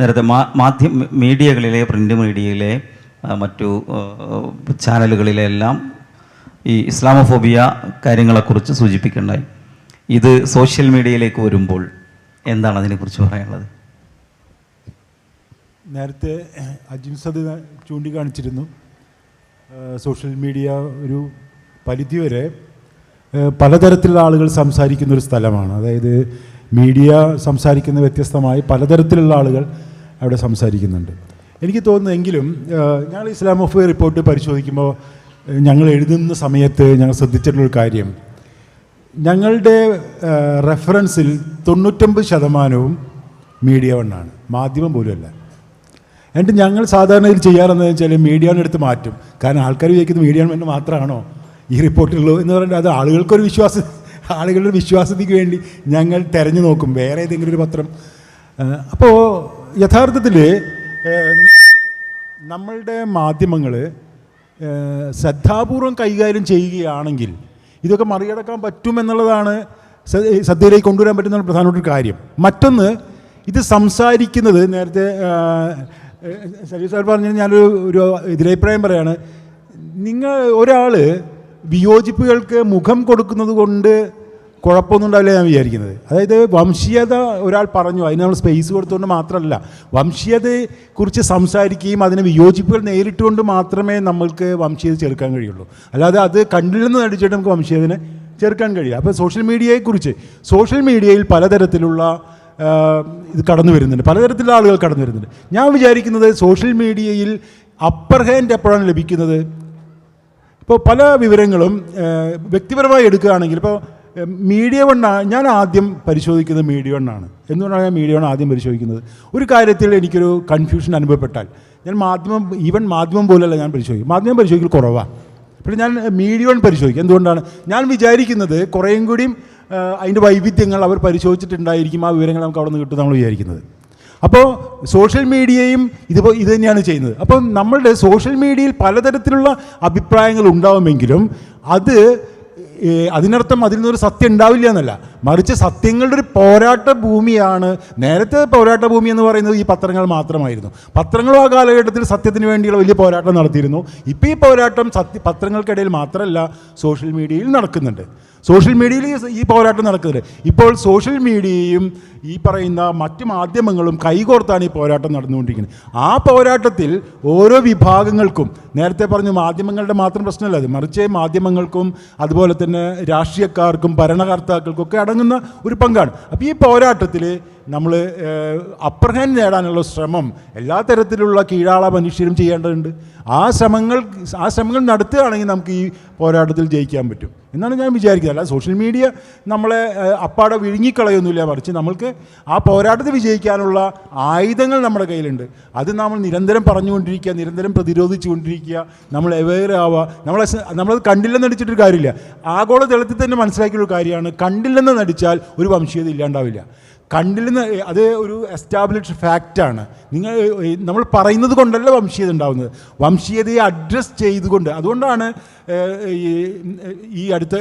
നേരത്തെ മാധ്യമ മീഡിയകളിലെ പ്രിന്റ് മീഡിയയിലെ മറ്റു ചാനലുകളിലെല്ലാം ഈ ഇസ്ലാമോഫോബിയ കാര്യങ്ങളെക്കുറിച്ച് സൂചിപ്പിക്കേണ്ടായി. ഇത് സോഷ്യൽ മീഡിയയിലേക്ക് വരുമ്പോൾ എന്താണ് അതിനെക്കുറിച്ച് പറയാനുള്ളത്? നേരത്തെ അജിംസദ് ചൂണ്ടിക്കാണിച്ചിരുന്നു സോഷ്യൽ മീഡിയ ഒരു പരിധിവരെ പലതരത്തിലുള്ള ആളുകൾ സംസാരിക്കുന്ന ഒരു സ്ഥലമാണ്. അതായത് മീഡിയ സംസാരിക്കുന്ന വ്യത്യസ്തമായി പലതരത്തിലുള്ള ആളുകൾ അവിടെ സംസാരിക്കുന്നുണ്ട്. എനിക്ക് തോന്നുന്നെങ്കിലും ഞങ്ങൾ ഇസ്ലാമോഫിയ റിപ്പോർട്ട് പരിശോധിക്കുമ്പോൾ ഞങ്ങൾ എഴുതുന്ന സമയത്ത് ഞങ്ങൾ ശ്രദ്ധിച്ചിട്ടുള്ളൊരു കാര്യം. ഞങ്ങളുടെ റെഫറൻസിൽ തൊണ്ണൂറ്റൊമ്പത് ശതമാനവും മീഡിയ വണ്ണാണ് മാധ്യമം പോലുമല്ല എന്നിട്ട് ഞങ്ങൾ സാധാരണ ഇത് ചെയ്യാറെന്ന് വെച്ചാൽ മീഡിയ വൺ എടുത്ത് മാറ്റും. കാരണം ആൾക്കാർ വിചാരിക്കുന്നത് മീഡിയ വൺ മാത്രമാണോ ഈ റിപ്പോർട്ടുള്ളൂ എന്ന് പറഞ്ഞാൽ അത് ആളുകൾക്കൊരു വിശ്വാസം ആളുകളുടെ വിശ്വാസത്തിക്ക് വേണ്ടി ഞങ്ങൾ തിരഞ്ഞു നോക്കും. വേറെ ഏതെങ്കിലും ഒരു പത്രം. അപ്പോൾ യഥാർത്ഥത്തിൽ നമ്മളുടെ മാധ്യമങ്ങൾ ശ്രദ്ധാപൂർവം കൈകാര്യം ചെയ്യുകയാണെങ്കിൽ ഇതൊക്കെ മറികടക്കാൻ പറ്റുമെന്നുള്ളതാണ് സദ്യയിലേക്ക് കൊണ്ടുവരാൻ പറ്റുന്ന പ്രധാനപ്പെട്ട കാര്യം. മറ്റൊന്ന് ഇത് സംസാരിക്കുന്നത് നേരത്തെ സലീം സാർ പറഞ്ഞ ഞാനൊരു ഒരു ഇതിലഭിപ്രായം പറയാണ്. നിങ്ങൾ ഒരാൾ വിയോജിപ്പുകൾക്ക് മുഖം കൊടുക്കുന്നത് കൊണ്ട് കുഴപ്പമൊന്നും ഉണ്ടാവില്ല ഞാൻ വിചാരിക്കുന്നത്. അതായത് വംശീയത ഒരാൾ പറഞ്ഞു അതിന് നമ്മൾ സ്പേസ് കൊടുത്തുകൊണ്ട് മാത്രമല്ല വംശീയതയെക്കുറിച്ച് സംസാരിക്കുകയും അതിന് വിയോജിപ്പുകൾ നേരിട്ടുകൊണ്ട് മാത്രമേ നമ്മൾക്ക് വംശീയത ചെറുക്കാൻ കഴിയുള്ളൂ. അല്ലാതെ അത് കണ്ടിൽ നിന്ന് നടിച്ചിട്ട് നമുക്ക് വംശീയതനെ ചെറുക്കാൻ കഴിയില്ല. അപ്പോൾ സോഷ്യൽ മീഡിയയെക്കുറിച്ച് സോഷ്യൽ മീഡിയയിൽ പലതരത്തിലുള്ള ഇത് കടന്നു വരുന്നുണ്ട്. പലതരത്തിലുള്ള ആളുകൾ കടന്നു വരുന്നുണ്ട്. ഞാൻ വിചാരിക്കുന്നത് സോഷ്യൽ മീഡിയയിൽ അപ്പർ ഹാൻഡ് എപ്പോഴാണ് ലഭിക്കുന്നത്? ഇപ്പോൾ പല വിവരങ്ങളും വ്യക്തിപരമായി എടുക്കുകയാണെങ്കിൽ ഇപ്പോൾ മീഡിയ വണ്ണാണ് ഞാൻ ആദ്യം പരിശോധിക്കുന്നത് മീഡിയ വണ്ണാണ് എന്തുകൊണ്ടാണ് ഞാൻ മീഡിയ വൺ ആദ്യം പരിശോധിക്കുന്നത്? ഒരു കാര്യത്തിൽ എനിക്കൊരു കൺഫ്യൂഷൻ അനുഭവപ്പെട്ടാൽ ഞാൻ മാധ്യമം ഈവൻ മാധ്യമം പോലെയല്ല ഞാൻ പരിശോധിക്കും. മാധ്യമം പരിശോധിക്കൽ കുറവാണ് പക്ഷേ ഞാൻ മീഡിയ വൺ പരിശോധിക്കും. എന്തുകൊണ്ടാണ്? ഞാൻ വിചാരിക്കുന്നത് കുറേയും കൂടിയും അതിന്റെ വൈവിധ്യങ്ങൾ അവർ പരിശോധിച്ചിട്ടുണ്ടായിരിക്കും ആ വിവരങ്ങൾ നമുക്ക് അവിടെ നിന്ന് കിട്ടും നമ്മൾ വിചാരിക്കുന്നത്. അപ്പോൾ സോഷ്യൽ മീഡിയയും ഇതിപ്പോൾ ഇത് തന്നെയാണ് ചെയ്യുന്നത്. അപ്പോൾ നമ്മളുടെ സോഷ്യൽ മീഡിയയിൽ പലതരത്തിലുള്ള അഭിപ്രായങ്ങൾ ഉണ്ടാവുമെങ്കിലും അത് അതിനർത്ഥം അതിൽ നിന്നൊരു സത്യം ഉണ്ടാവില്ല എന്നല്ല. മറിച്ച് സത്യങ്ങളുടെ ഒരു പോരാട്ട ഭൂമിയാണ് നേരത്തെ പോരാട്ട ഭൂമി എന്ന് പറയുന്നത് ഈ പത്രങ്ങൾ മാത്രമായിരുന്നു. പത്രങ്ങളും ആ കാലഘട്ടത്തിൽ സത്യത്തിന് വേണ്ടിയുള്ള വലിയ പോരാട്ടം നടത്തിയിരുന്നു. ഇപ്പോൾ ഈ പോരാട്ടം സത്യ പത്രങ്ങൾക്കിടയിൽ മാത്രമല്ല സോഷ്യൽ മീഡിയയിൽ നടക്കുന്നുണ്ട്. സോഷ്യൽ മീഡിയയിൽ ഈ- പോരാട്ടം നടക്കുന്നുണ്ട്. ഇപ്പോൾ സോഷ്യൽ മീഡിയയും ഈ പറയുന്ന മറ്റ് മാധ്യമങ്ങളും കൈകോർത്താണ് ഈ പോരാട്ടം നടന്നുകൊണ്ടിരിക്കുന്നത്. ആ പോരാട്ടത്തിൽ ഓരോ വിഭാഗങ്ങൾക്കും നേരത്തെ പറഞ്ഞു മാധ്യമങ്ങളുടെ മാത്രം പ്രശ്നമല്ല അത് മറിച്ച് മാധ്യമങ്ങൾക്കും അതുപോലെ തന്നെ രാഷ്ട്രീയക്കാർക്കും ഭരണകർത്താക്കൾക്കും ഒക്കെ അടങ്ങുന്ന ഒരു പങ്കാണ്. അപ്പോൾ ഈ പോരാട്ടത്തിൽ നമ്മൾ അപ്പർ ഹാൻഡ് നേടാനുള്ള ശ്രമം എല്ലാ തരത്തിലുള്ള കീഴാള മനുഷ്യരും ചെയ്യേണ്ടതുണ്ട്. ആ ശ്രമങ്ങൾ ആ ശ്രമങ്ങൾ നടത്തുകയാണെങ്കിൽ നമുക്ക് ഈ പോരാട്ടത്തിൽ ജയിക്കാൻ പറ്റും. എന്നാണ് ഞാൻ വിചാരിക്കുന്നത്. അല്ല സോഷ്യൽ മീഡിയ നമ്മളെ അപ്പാടെ വിഴുങ്ങിക്കളയൊന്നുമില്ല മറിച്ച് നമ്മൾക്ക് ആ പോരാട്ടത്തിൽ വിജയിക്കാനുള്ള ആയുധങ്ങൾ നമ്മുടെ കയ്യിലുണ്ട്. അത് നമ്മൾ നിരന്തരം പറഞ്ഞുകൊണ്ടിരിക്കുക നിരന്തരം പ്രതിരോധിച്ചുകൊണ്ടിരിക്കുക. നമ്മൾ അവെയർ ആവുക. നമ്മളെ നമ്മളത് കണ്ടില്ലെന്ന് നടിച്ചിട്ടൊരു കാര്യമില്ല. ആഗോളതലത്തിൽ തന്നെ മനസ്സിലാക്കിയൊരു കാര്യമാണ് കണ്ടില്ലെന്ന് നടിച്ചാൽ ഒരു വംശീയത ഇല്ലാണ്ടാവില്ല. കണ്ടില്ലെന്ന് അത് ഒരു എസ്റ്റാബ്ലിഷ്ഡ് ഫാക്റ്റാണ് നിങ്ങൾ നമ്മൾ പറയുന്നത് കൊണ്ടല്ല വംശീയത ഉണ്ടാവുന്നത്. വംശീയതയെ അഡ്രസ്സ് ചെയ്തുകൊണ്ട് അതുകൊണ്ടാണ് ഈ അടുത്ത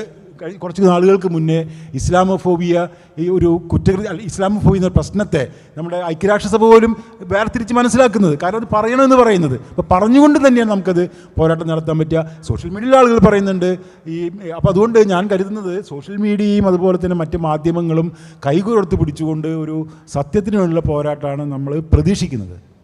കുറച്ച് നാളുകൾക്ക് മുന്നേ ഇസ്ലാമോഫോബിയ ഈ ഒരു കുറ്റകൃത്യ ഇസ്ലാമോഫോബിയ എന്ന പ്രശ്നത്തെ നമ്മുടെ ഐക്യരാഷ്ട്രസഭ പോലും വേർതിരിച്ച് മനസ്സിലാക്കുന്നത്. കാരണം അത് പറയണമെന്ന് പറയുന്നത്. അപ്പോൾ പറഞ്ഞുകൊണ്ട് തന്നെയാണ് നമുക്കത് പോരാട്ടം നടത്താൻ പറ്റുക. സോഷ്യൽ മീഡിയയിലെ ആളുകൾ പറയുന്നുണ്ട്. ഈ അപ്പോൾ അതുകൊണ്ട് ഞാൻ കരുതുന്നത് സോഷ്യൽ മീഡിയയും അതുപോലെ തന്നെ മറ്റ് മാധ്യമങ്ങളും കൈകോർത്ത് പിടിച്ചുകൊണ്ട് ഒരു സത്യത്തിന് വേണ്ടിയുള്ള പോരാട്ടമാണ് നമ്മൾ പ്രതീക്ഷിക്കുന്നത്.